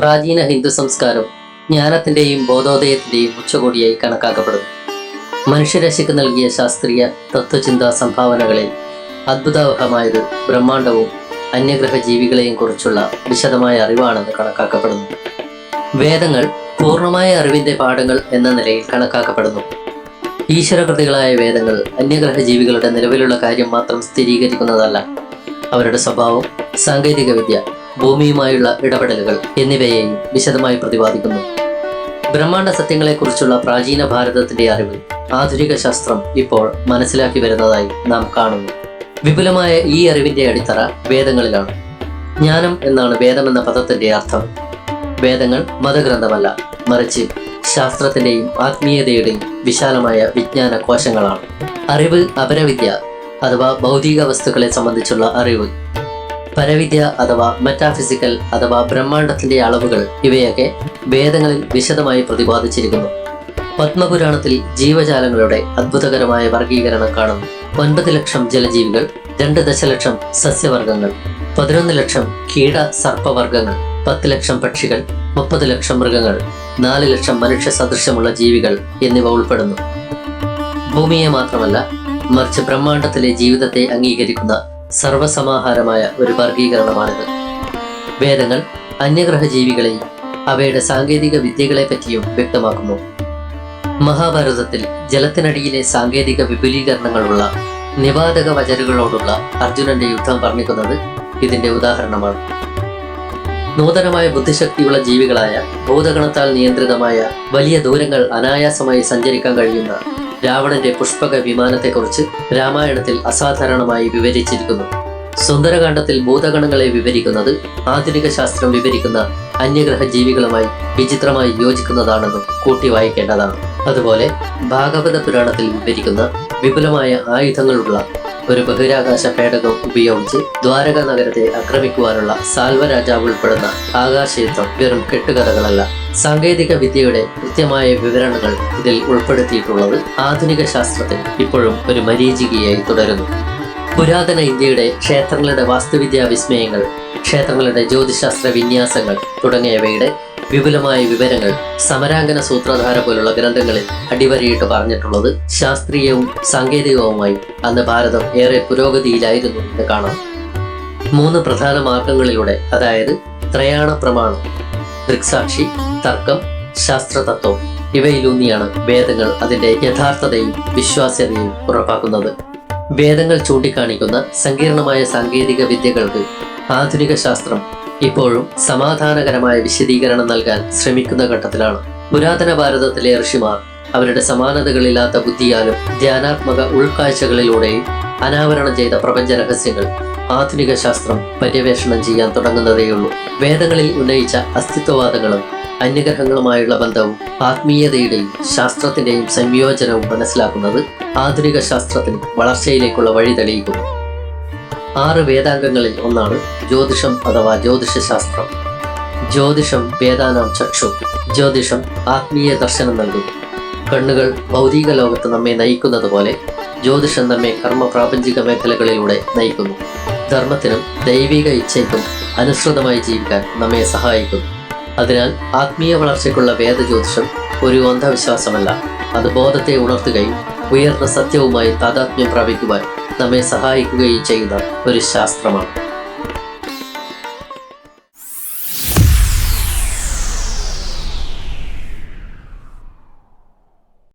പ്രാചീന ഹിന്ദു സംസ്കാരം ജ്ഞാനത്തിന്റെയും ബോധോദയത്തിന്റെയും ഉച്ചകോടിയായി കണക്കാക്കപ്പെടുന്നു. മനുഷ്യരശിക്ക് നൽകിയ ശാസ്ത്രീയ തത്വചിന്താ സംഭാവനകളിൽ അത്ഭുതാവഹമായത് ബ്രഹ്മാണ്ടവും അന്യഗ്രഹ ജീവികളെയും കുറിച്ചുള്ള വിശദമായ അറിവാണെന്ന് കണക്കാക്കപ്പെടുന്നു. വേദങ്ങൾ പൂർണമായ അറിവിന്റെ പാഠങ്ങൾ എന്ന നിലയിൽ കണക്കാക്കപ്പെടുന്നു. ഈശ്വരകൃതികളായ വേദങ്ങൾ അന്യഗ്രഹ ജീവികളുടെ നിലവിലുള്ള കാര്യം മാത്രം സ്ഥിരീകരിക്കുന്നതല്ല അവരുടെ സ്വഭാവം സാങ്കേതികവിദ്യ ഭൂമിയുമായുള്ള ഇടപെടലുകൾ എന്നിവയെയും വിശദമായി പ്രതിപാദിക്കുന്നു. ബ്രഹ്മാണ്ഡ സത്യങ്ങളെക്കുറിച്ചുള്ള പ്രാചീന ഭാരതത്തിന്റെ അറിവ് ആധുനിക ശാസ്ത്രം ഇപ്പോൾ മനസ്സിലാക്കി വരുന്നതായി നാം കാണുന്നു. വിപുലമായ ഈ അറിവിന്റെ അടിത്തറ വേദങ്ങളിലാണ്. ജ്ഞാനം എന്നാണ് വേദമെന്ന പദത്തിന്റെ അർത്ഥം. വേദങ്ങൾ മതഗ്രന്ഥമല്ല മറിച്ച് ശാസ്ത്രത്തിന്റെയും ആത്മീയതയുടെയും വിശാലമായ വിജ്ഞാന കോശങ്ങളാണ്. അറിവ് അപരവിദ്യ അഥവാ ഭൗതിക വസ്തുക്കളെ സംബന്ധിച്ചുള്ള അറിവ് പരവിദ്യ അഥവാ മെറ്റാഫിസിക്കൽ അഥവാ ബ്രഹ്മാണ്ടത്തിന്റെ അളവുകൾ ഇവയൊക്കെ വേദങ്ങളിൽ വിശദമായി പ്രതിപാദിച്ചിരിക്കുന്നു. പത്മപുരാണത്തിൽ ജീവജാലങ്ങളുടെ അത്ഭുതകരമായ വർഗീകരണം കാണുന്നു. ഒൻപത് ലക്ഷം ജലജീവികൾ രണ്ട് ദശലക്ഷം സസ്യവർഗങ്ങൾ പതിനൊന്ന് ലക്ഷം കീട സർപ്പവർഗങ്ങൾ പത്ത് ലക്ഷം പക്ഷികൾ മുപ്പത് ലക്ഷം മൃഗങ്ങൾ നാല് ലക്ഷം മനുഷ്യ സദൃശമുള്ള ജീവികൾ എന്നിവ ഉൾപ്പെടുന്നു. ഭൂമിയെ മാത്രമല്ല മറിച്ച് ബ്രഹ്മാണ്ടത്തിലെ ജീവിതത്തെ അംഗീകരിക്കുന്ന സർവസമാഹാരമായ ഒരു വർഗീകരണമാണിത് വേദങ്ങൾ അന്യഗ്രഹ ജീവികളെയും അവയുടെ സാങ്കേതിക വിദ്യകളെ പറ്റിയും വ്യക്തമാക്കുന്നു. മഹാഭാരതത്തിൽ ജലത്തിനടിയിലെ സാങ്കേതിക വിപുലീകരണങ്ങളുള്ള നിവാതക വചരുകളോടുള്ള അർജുനന്റെ യുദ്ധം വർണിക്കുന്നത് ഇതിന്റെ ഉദാഹരണമാണ്. നൂതനമായ ബുദ്ധിശക്തിയുള്ള ജീവികളായ ഭൂതഗണത്താൽ നിയന്ത്രിതമായ വലിയ ദൂരങ്ങൾ അനായാസമായി സഞ്ചരിക്കാൻ കഴിയുന്ന രാവണന്റെ പുഷ്പക വിമാനത്തെക്കുറിച്ച് രാമായണത്തിൽ അസാധാരണമായി വിവരിച്ചിരിക്കുന്നു. സുന്ദരകാണ്ഡത്തിൽ ഭൂതഗണങ്ങളെ വിവരിക്കുന്നത് ആധുനിക ശാസ്ത്രം വിവരിക്കുന്ന അന്യഗ്രഹ ജീവികളുമായി വിചിത്രമായി യോജിക്കുന്നതാണെന്നും കൂട്ടി വായിക്കേണ്ടതാണ്. അതുപോലെ ഭാഗവത പുരാണത്തിൽ വിവരിക്കുന്ന വിപുലമായ ആയുധങ്ങളുള്ള ഒരു ബഹിരാകാശ പേടകം ഉപയോഗിച്ച് ദ്വാരക നഗരത്തെ ആക്രമിക്കുവാനുള്ള സാൽവ രാജാവ് ഉൾപ്പെടുന്ന ആകാശയുദ്ധം വെറും കെട്ടുകഥകളല്ല. സാങ്കേതിക വിദ്യയുടെ കൃത്യമായ വിവരണങ്ങൾ ഇതിൽ ഉൾപ്പെടുത്തിയിട്ടുള്ളത് ആധുനിക ശാസ്ത്രത്തിൽ ഇപ്പോഴും ഒരു മരീചികയായി തുടരുന്നു. പുരാതന ഇന്ത്യയുടെ ക്ഷേത്രങ്ങളുടെ വാസ്തുവിദ്യാ വിസ്മയങ്ങൾ ക്ഷേത്രങ്ങളുടെ ജ്യോതിശാസ്ത്ര വിന്യാസങ്ങൾ തുടങ്ങിയവയുടെ വിപുലമായ വിവരങ്ങൾ സമരാംഗന സൂത്രധാര പോലുള്ള ഗ്രന്ഥങ്ങളിൽ അടിവരയിട്ട് പറഞ്ഞിട്ടുള്ളത് ശാസ്ത്രീയവും സാങ്കേതികവുമായി അന്ന് ഭാരതം ഏറെ പുരോഗതിയിലായിരുന്നു എന്ന് കാണാം. മൂന്ന് പ്രധാന മാർഗങ്ങളിലൂടെ അതായത് ത്രയാണ പ്രമാണം ദൃക്സാക്ഷി തർക്കം ശാസ്ത്രതത്വം ഇവയിലൂന്നിയാണ് വേദങ്ങൾ അതിന്റെ യഥാർത്ഥതയും വിശ്വാസ്യതയും ഉറപ്പാക്കുന്നത്. വേദങ്ങൾ ചൂണ്ടിക്കാണിക്കുന്ന സങ്കീർണമായ സാങ്കേതിക വിദ്യകൾക്ക് ആധുനിക ശാസ്ത്രം ഇപ്പോഴും സമാധാനകരമായ വിശദീകരണം നൽകാൻ ശ്രമിക്കുന്ന ഘട്ടത്തിലാണ്. പുരാതന ഭാരതത്തിലെ ഋഷിമാർ അവരുടെ സമാനതകളില്ലാത്ത ബുദ്ധിയാലും ധ്യാനാത്മക ഉൾക്കാഴ്ചകളിലൂടെയും അനാവരണം ചെയ്ത പ്രപഞ്ച രഹസ്യങ്ങൾ ആധുനിക ശാസ്ത്രം പര്യവേഷണം ചെയ്യാൻ തുടങ്ങുന്നതേയുള്ളൂ. വേദങ്ങളിൽ ഉന്നയിച്ച അസ്തിത്വവാദങ്ങളും അന്യഗ്രഹങ്ങളുമായുള്ള ബന്ധവും ആത്മീയതയുടെയും ശാസ്ത്രത്തിന്റെയും സംയോജനവും മനസ്സിലാക്കുന്നത് ആധുനിക ശാസ്ത്രത്തിന് വളർച്ചയിലേക്കുള്ള വഴി തെളിയിക്കുന്നു. ആറ് വേദാംഗങ്ങളിൽ ഒന്നാണ് ജ്യോതിഷം അഥവാ ജ്യോതിഷശാസ്ത്രം. ജ്യോതിഷം വേദാനാം ചക്ഷു. ജ്യോതിഷം ആത്മീയ ദർശനം നൽകുന്നു. കണ്ണുകൾ ഭൗതിക ലോകത്ത് നമ്മെ നയിക്കുന്നത് പോലെ ജ്യോതിഷം നമ്മെ കർമ്മ പ്രാപഞ്ചിക മേഖലകളിലൂടെ നയിക്കുന്നു. ധർമ്മത്തിനും ദൈവിക ഇച്ഛയ്ക്കും അനുസൃതമായി ജീവിക്കാൻ നമ്മെ സഹായിക്കുന്നു. അതിനാൽ ആത്മീയ വളർച്ചയ്ക്കുള്ള വേദജ്യോതിഷം ഒരു അന്ധവിശ്വാസമല്ല. അത് ബോധത്തെ ഉണർത്തുകയും ഉയർന്ന സത്യവുമായി താതാത്മ്യം പ്രാപിക്കുവാൻ നമ്മെ സഹായിക്കുകയും ചെയ്യുന്ന ഒരു ശാസ്ത്രമാണ്.